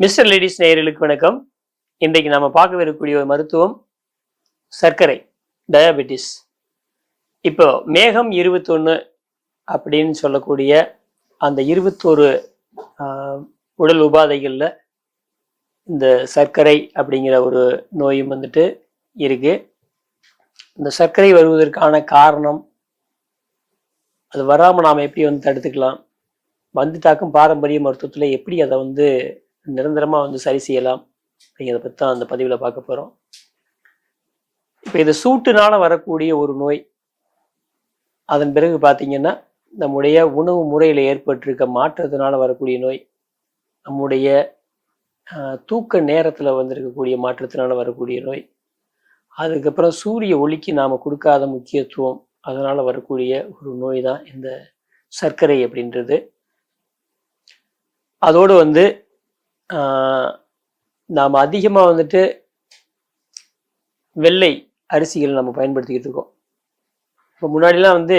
Mister ladies நேயர்களுக்கு வணக்கம். இன்றைக்கு நாம பார்க்கவிருக்கக்கூடிய ஒரு மருத்துவம் சர்க்கரை டயபெட்டிஸ் இப்போ மேகம் இருபத்தொன்று அப்படின்னு சொல்லக்கூடிய அந்த இருபத்தொரு உடல் உபாதைகளில் இந்த சர்க்கரை அப்படிங்கிற ஒரு நோயும் வந்துட்டு இருக்கு. இந்த சர்க்கரை வருவதற்கான காரணம் அது வராமல் நாம் எப்படி வந்து தடுத்துக்கலாம் வந்துட்டாக்கும் பாரம்பரிய மருத்துவத்தில் எப்படி அதை வந்து நிரந்தரமாக வந்து சரி செய்யலாம் அப்படிங்கிறத பற்றி தான் அந்த பதிவில் பார்க்க போகிறோம் இப்போ இது சூட்டுனால வரக்கூடிய ஒரு நோய். அதன் பிறகு பார்த்தீங்கன்னா நம்முடைய உணவு முறையில் ஏற்பட்டிருக்க மாற்றத்தினால வரக்கூடிய நோய் நம்முடைய தூக்க நேரத்தில் வந்திருக்கக்கூடிய மாற்றத்தினால வரக்கூடிய நோய் அதுக்கப்புறம் சூரிய ஒளிக்கு நாம் கொடுக்காத முக்கியத்துவம் அதனால் வரக்கூடிய ஒரு நோய் தான் இந்த சர்க்கரை அப்படின்றது. அதோடு வந்து நாம் அதிகமாக வந்துட்டு வெள்ளை அரிசிகள் நம்ம பயன்படுத்திக்கிட்டு இருக்கோம். இப்போ முன்னாடிலாம் வந்து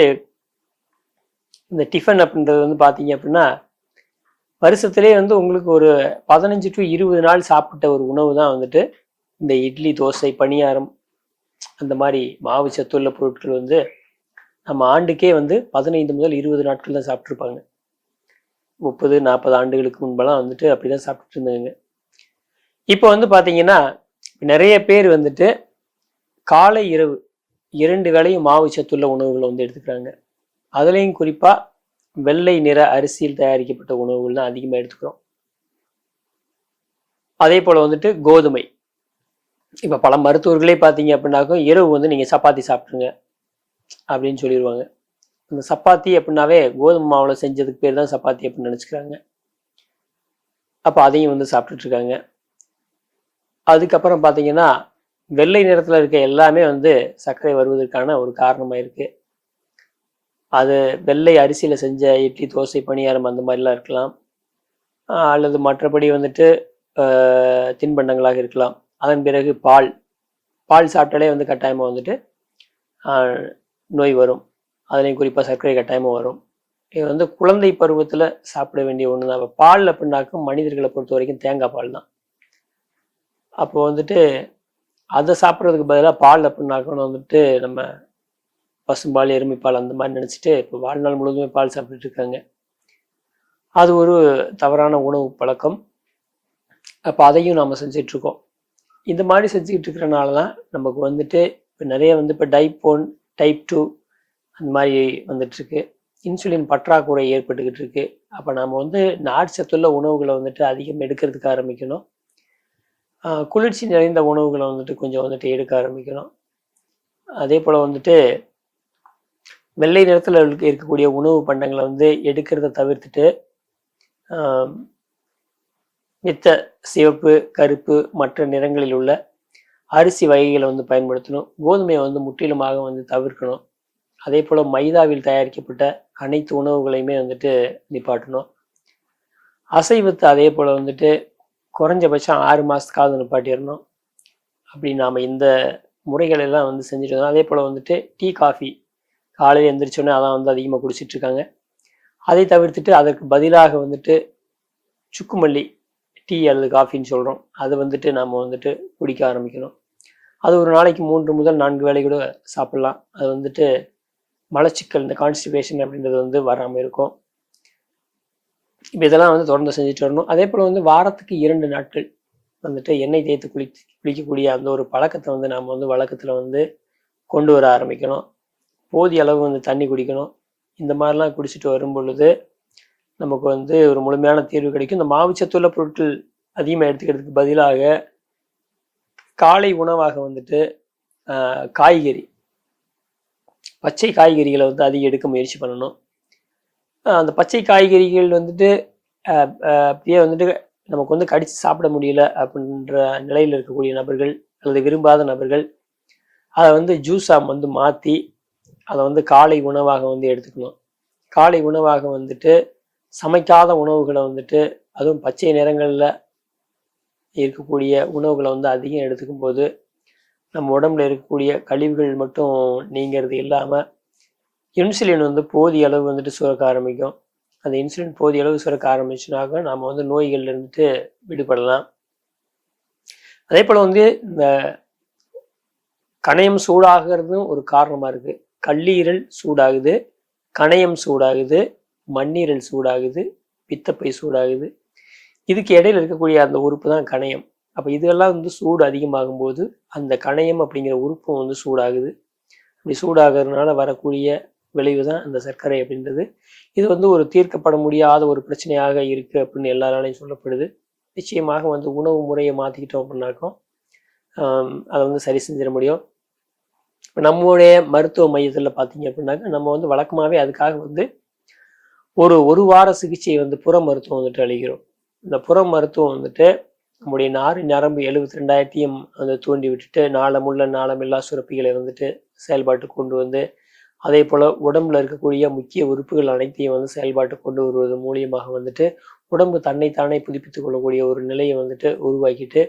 இந்த டிஃபன் அப்படின்றது வந்து பார்த்தீங்க அப்படின்னா வருஷத்துலேயே வந்து உங்களுக்கு ஒரு பதினஞ்சு டு இருபது நாள் சாப்பிட்ட ஒரு உணவு தான் வந்துட்டு இந்த இட்லி தோசை பணியாரம் அந்த மாதிரி மாவு சத்துள்ள பொருட்கள் வந்து நம்ம ஆண்டுக்கே வந்து பதினைந்து முதல் இருபது நாட்கள் தான் சாப்பிட்ருப்பாங்க முப்பது நாற்பது ஆண்டுகளுக்கு முன்பெல்லாம் வந்துட்டு அப்படிதான் சாப்பிட்டுட்டு இருந்தாங்க. இப்போ வந்து பார்த்தீங்கன்னா நிறைய பேர் வந்துட்டு காலை இரவு இரண்டு வேளையும் மாவு சத்துள்ள உணவுகளை வந்து எடுத்துக்கிறாங்க. அதுலேயும் குறிப்பாக வெள்ளை நிற அரிசியில் தயாரிக்கப்பட்ட உணவுகள் தான் அதிகமாக எடுத்துக்கிறோம். அதே போல் வந்துட்டு கோதுமை. இப்போ பல மருத்துவர்களே பார்த்தீங்க அப்படின்னாக்கும் இரவு வந்து நீங்கள் சப்பாத்தி சாப்பிட்ருங்க அப்படின்னு சொல்லிடுவாங்க இந்த சப்பாத்தி அப்படின்னாவே கோதுமை மாவில் செஞ்சதுக்கு பேர் தான் சப்பாத்தி அப்படின்னு நினச்சிக்கிறாங்க. அப்போ அதையும் வந்து சாப்பிட்டுட்ருக்காங்க அதுக்கப்புறம் பார்த்தீங்கன்னா வெள்ளை நிறத்தில் இருக்க எல்லாமே வந்து சர்க்கரை வருவதற்கான ஒரு காரணமாக இருக்குது அது வெள்ளை அரிசியில் செஞ்ச இட்லி தோசை பணியாரம் அந்த மாதிரிலாம் இருக்கலாம். அல்லது மற்றபடி வந்துட்டு தின்பண்டங்களாக இருக்கலாம். அதன் பிறகு பால். பால் சாப்பிட்டாலே வந்து கட்டாயமாக வந்துட்டு நோய் வரும். அதுலேயும் குறிப்பாக சர்க்கரை கட்டாயமும் வரும். இது வந்து குழந்தை பருவத்தில் சாப்பிட வேண்டிய ஒன்று தான் இப்போ பால் அப்படின்னாக்கும் மனிதர்களை பொறுத்த வரைக்கும் தேங்காய் பால் தான். அப்போ வந்துட்டு அதை சாப்பிட்றதுக்கு பதிலாக பால் அப்படின்னாக்கணும் வந்துட்டு நம்ம பசும்பால் எருமைப்பால் அந்த மாதிரி நினச்சிட்டு இப்போ வாழ்நாள் முழுவதுமே பால் சாப்பிட்டுட்டு இருக்காங்க. அது ஒரு தவறான உணவு பழக்கம். அப்போ அதையும் நாம் செஞ்சிட்ருக்கோம் இந்த மாதிரி செஞ்சுக்கிட்டு இருக்கிறனால தான் நமக்கு வந்துட்டு இப்போ நிறைய வந்து இப்போ டைப் ஒன் டைப் டூ அந்த மாதிரி வந்துட்டுருக்கு. இன்சுலின் பற்றாக்குறை ஏற்பட்டுக்கிட்டு இருக்கு அப்போ நம்ம வந்து நார்ச்சத்துள்ள உணவுகளை வந்துட்டு அதிகம் எடுக்கிறதுக்கு ஆரம்பிக்கணும். குளிர்ச்சி நிறைந்த உணவுகளை வந்துட்டு கொஞ்சம் வந்துட்டு எடுக்க ஆரம்பிக்கணும். அதே போல் வந்துட்டு வெள்ளை நிறத்தில் இருக்கக்கூடிய உணவு பண்டங்களை வந்து எடுக்கிறத தவிர்த்துட்டு மித்த சிவப்பு கருப்பு மற்ற நிறங்களில் உள்ள அரிசி வகைகளை வந்து பயன்படுத்தணும். கோதுமையை வந்து முற்றிலுமாக வந்து தவிர்க்கணும். அதே போல் மைதாவில் தயாரிக்கப்பட்ட அனைத்து உணவுகளையுமே வந்துட்டு நிப்பாட்டணும். அசைவத்தை அதே போல் வந்துட்டு குறைஞ்சபட்சம் ஆறு மாதத்துக்காவது நிப்பாட்டிடணும். அப்படி நாம் இந்த முறைகள் எல்லாம் வந்து செஞ்சுட்டு வந்தோம் அதே போல் வந்துட்டு டீ காஃபி காலையில் எந்திரிச்சோன்னே அதான் வந்து அதிகமாக குடிச்சிட்டு இருக்காங்க. அதை தவிர்த்துட்டு அதற்கு பதிலாக வந்துட்டு சுக்குமல்லி டீ அல்லது காஃபின்னு சொல்கிறோம் அதை வந்துட்டு நாம் வந்துட்டு குடிக்க ஆரம்பிக்கணும். அது ஒரு நாளைக்கு மூன்று முதல் நான்கு வேளை கூட சாப்பிட்லாம். அது வந்துட்டு மலச்சிக்கல் இந்த கான்ஸ்டிபேஷன் அப்படின்றது வந்து வராமல் இருக்கும். இப்போ இதெல்லாம் வந்து தொடர்ந்து செஞ்சுட்டு வரணும். அதே போல் வந்து வாரத்துக்கு இரண்டு நாட்கள் வந்துட்டு எண்ணெய் தேய்த்து குளி குளிக்கக்கூடிய அந்த ஒரு பழக்கத்தை வந்து நாம் வந்து வழக்கத்தில் வந்து கொண்டு வர ஆரம்பிக்கணும். போதிய அளவு வந்து தண்ணி குடிக்கணும். இந்த மாதிரிலாம் குடிச்சிட்டு வரும் பொழுது நமக்கு வந்து ஒரு முழுமையான தீர்வு கிடைக்கும். இந்த மாவுச்சத்துள்ள பொருட்கள் அதிகமாக எடுத்துக்கிறதுக்கு பதிலாக காலை உணவாக வந்துட்டு காய்கறி பச்சை காய்கறிகளை வந்து அதிகம் எடுக்க முயற்சி பண்ணணும். அந்த பச்சை காய்கறிகள் வந்துட்டு அப்படியே வந்துட்டு நமக்கு வந்து கடித்து சாப்பிட முடியல அப்படின்ற நிலையில் இருக்கக்கூடிய நபர்கள் அல்லது விரும்பாத நபர்கள் அதை வந்து ஜூஸாக வந்து மாற்றி அதை வந்து காலை உணவாக வந்து எடுத்துக்கணும். காலை உணவாக வந்துட்டு சமைக்காத உணவுகளை வந்துட்டு அதுவும் பச்சை நிறங்களில் இருக்கக்கூடிய உணவுகளை வந்து அதிகம் எடுத்துக்கும் போது நம்ம உடம்புல இருக்கக்கூடிய கழிவுகள் மட்டும் நீங்கிறது இல்லாமல் இன்சுலின் வந்து போதிய அளவு வந்துட்டு சுரக்க ஆரம்பிக்கும். அந்த இன்சுலின் போதிய அளவு சுரக்க ஆரம்பிச்சுனாக்க நாம் வந்து நோய்கள்ல இருந்துட்டு விடுபடலாம். அதே போல் வந்து இந்த கணையம் சூடாகிறதும் ஒரு காரணமாக இருக்குது கல்லீரல் சூடாகுது கணையம் சூடாகுது மண்ணீரல் சூடாகுது பித்தப்பை சூடாகுது. இதுக்கு இடையில இருக்கக்கூடிய அந்த உறுப்பு தான் கணையம். அப்போ இதெல்லாம் வந்து சூடு அதிகமாகும் போது அந்த கணையம் அப்படிங்கிற உறுப்பும் வந்து சூடாகுது. அப்படி சூடாகிறதுனால வரக்கூடிய விளைவு தான் அந்த சர்க்கரை அப்படின்றது. இது வந்து ஒரு தீர்க்கப்பட முடியாத ஒரு பிரச்சனையாக இருக்குது அப்படின்னு எல்லாராலையும் சொல்லப்படுது. நிச்சயமாக வந்து உணவு முறையை மாற்றிக்கிட்டோம் அப்படின்னாக்கும் அதை வந்து சரி செஞ்சிட முடியும். இப்போ நம்மளுடைய மருத்துவ மையத்தில் பார்த்தீங்க அப்படின்னாக்கா நம்ம வந்து வழக்கமாகவே அதுக்காக வந்து ஒரு ஒரு வார சிகிச்சை வந்து புற மருத்துவம் வந்துட்டு அளிக்கிறோம். இந்த புற மருத்துவம் வந்துட்டு நம்முடைய நாறு நரம்பு எழுபத்தி ரெண்டாயிரத்தையும் அந்த தூண்டி விட்டுட்டு நாளமுள்ள நாளமில்லா சுரப்பிகளை வந்துட்டு செயல்பாட்டு கொண்டு வந்து அதே போல் உடம்புல இருக்கக்கூடிய முக்கிய உறுப்புகள் அனைத்தையும் வந்து செயல்பாட்டு கொண்டு வருவது மூலியமாக வந்துட்டு உடம்பு தன்னைத்தானே புதுப்பித்துக் கொள்ளக்கூடிய ஒரு நிலையை வந்துட்டு உருவாக்கிட்டு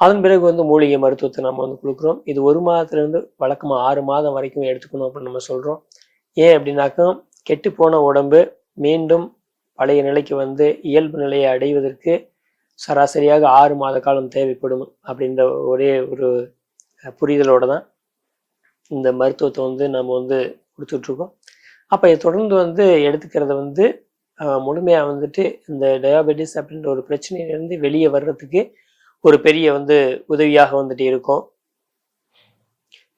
அதன் பிறகு வந்து மூலிகை மருத்துவத்தை நம்ம வந்து கொடுக்குறோம். இது ஒரு மாதத்துலேருந்து வழக்கமாக ஆறு மாதம் வரைக்கும் எடுத்துக்கணும் அப்படின்னு நம்ம சொல்கிறோம் ஏன் அப்படின்னாக்கா கெட்டு போன உடம்பு மீண்டும் பழைய நிலைக்கு வந்து இயல்பு நிலையை அடைவதற்கு சராசரியாக ஆறு மாத காலம் தேவைப்படும் அப்படின்ற ஒரே ஒரு புரிதலோடு தான் இந்த மருத்துவத்தை வந்து நம்ம வந்து கொடுத்துட்ருக்கோம். அப்போ இதை தொடர்ந்து வந்து எடுத்துக்கிறத வந்து முழுமையாக வந்துட்டு இந்த டயாபெட்டிஸ் அப்படின்ற ஒரு பிரச்சனையிலேருந்து வெளியே வர்றதுக்கு ஒரு பெரிய வந்து உதவியாக வந்துட்டு இருக்கும்.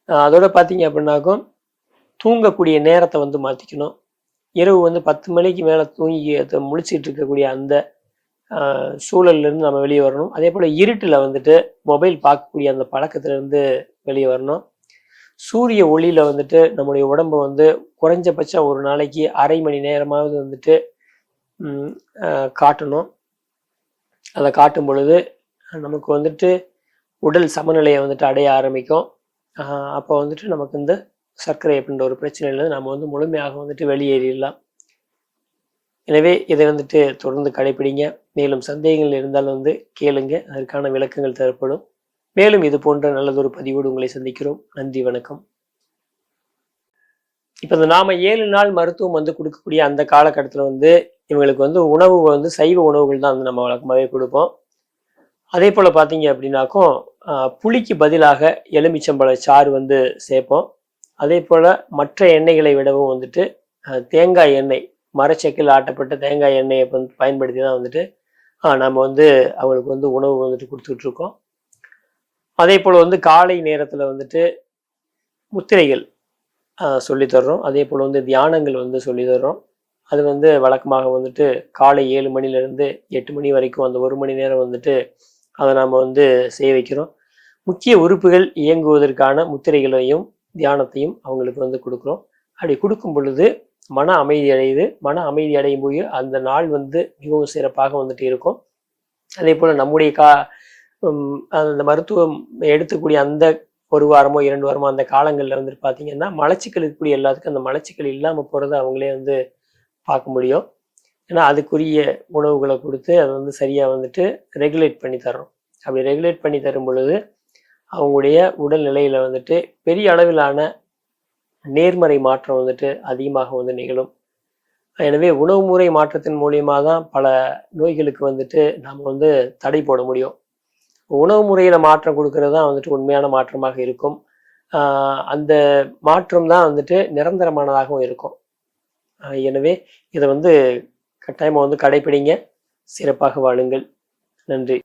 அதோட பார்த்தீங்க அப்படின்னாக்கும் தூங்கக்கூடிய நேரத்தை வந்து மாற்றிக்கணும் இரவு வந்து பத்து மணிக்கு மேலே தூங்கி முழிச்சிட்டு இருக்கக்கூடிய அந்த சூழல்லேருந்து நம்ம வெளியே வரணும். அதே போல் இருட்டில் வந்துட்டு மொபைல் பார்க்கக்கூடிய அந்த பழக்கத்துலேருந்து வெளியே வரணும். சூரிய ஒளியில் வந்துட்டு நம்முடைய உடம்பு வந்து குறைஞ்சபட்சம் ஒரு நாளைக்கு அரை மணி நேரமாவது வந்துட்டு காட்டணும். அதை காட்டும் பொழுது நமக்கு வந்துட்டு உடல் சமநிலையை வந்துட்டு அடைய ஆரம்பிக்கும். அப்போ வந்துட்டு நமக்கு இந்த சர்க்கரை அப்படின்ற ஒரு பிரச்சனையிலேருந்து நம்ம வந்து முழுமையாக வந்துட்டு வெளியேறிடலாம். எனவே இதை வந்துட்டு தொடர்ந்து கடைபிடிங்க மேலும் சந்தேகங்கள் இருந்தாலும் வந்து கேளுங்க. அதற்கான விளக்கங்கள் தரப்படும். மேலும் இது போன்ற நல்லதொரு பதிவோடு உங்களை சந்திக்கிறோம். நன்றி வணக்கம். இப்போ இந்த நாம ஏழு நாள் மருத்துவம் வந்து கொடுக்கக்கூடிய அந்த காலகட்டத்தில் வந்து இவங்களுக்கு வந்து உணவு வந்து சைவ உணவுகள் தான் வந்து நம்ம வழக்கமாகவே கொடுப்போம். அதே போல் பார்த்தீங்க அப்படின்னாக்கும் புளிக்கு பதிலாக எலுமிச்சம்பழ சாறு வந்து சேர்ப்போம். அதே போல் மற்ற எண்ணெய்களை விடவும் வந்துட்டு தேங்காய் எண்ணெய் மரச்செக்கில் ஆட்டப்பட்ட தேங்காய் எண்ணெயை வந்து பயன்படுத்தி தான் வந்துட்டு நம்ம வந்து அவங்களுக்கு வந்து உணவு வந்துட்டு கொடுத்துட்ருக்கோம் அதே போல் வந்து காலை நேரத்தில் வந்துட்டு முத்திரைகள் சொல்லித்தர்றோம் அதே போல் வந்து தியானங்கள் வந்து சொல்லித்தர்றோம் அது வந்து வழக்கமாக வந்துட்டு காலை ஏழு மணிலேருந்து எட்டு மணி வரைக்கும் அந்த ஒரு மணி நேரம் வந்துட்டு அதை நாம் வந்து செய்ய வைக்கிறோம். முக்கிய உறுப்புகள் இயங்குவதற்கான முத்திரைகளையும் தியானத்தையும் அவங்களுக்கு வந்து கொடுக்குறோம். அப்படி கொடுக்கும் பொழுது மன அமைதி அடையுது மன அமைதி அடையும் போது அந்த நாள் வந்து மிகவும் சிறப்பாக வந்துட்டு இருக்கும். அதே போல் நம்முடைய கா அந்த மருத்துவம் எடுத்துக்கூடிய அந்த ஒரு வாரமோ இரண்டு வாரமோ அந்த காலங்களில் வந்துட்டு பார்த்தீங்கன்னா மலச்சிக்கல் இருக்கக்கூடிய எல்லாத்துக்கும் அந்த மலச்சிக்கல் இல்லாமல் போகிறத அவங்களே வந்து பார்க்க முடியும். ஏன்னா அதுக்குரிய உணவுகளை கொடுத்து அதை வந்து சரியாக வந்துட்டு ரெகுலேட் பண்ணி தர்றோம். அப்படி ரெகுலேட் பண்ணி தரும் பொழுது அவங்களுடைய உடல்நிலையில் வந்துட்டு பெரிய அளவிலான நேர்மறை மாற்றம் வந்துட்டு அதிகமாக வந்து நிகழும். எனவே உணவு முறை மாற்றத்தின் மூலியமாக தான் பல நோய்களுக்கு வந்துட்டு நாம் வந்து தடை போட முடியும். உணவு முறையில் மாற்றம் கொடுக்கறது தான் வந்துட்டு உண்மையான மாற்றமாக இருக்கும். அந்த மாற்றம் தான் வந்துட்டு நிரந்தரமானதாகவும் இருக்கும். எனவே இதை வந்து கட்டாயமாக வந்து கடைப்பிடிங்க. சிறப்பாக வாழுங்கள். நன்றி.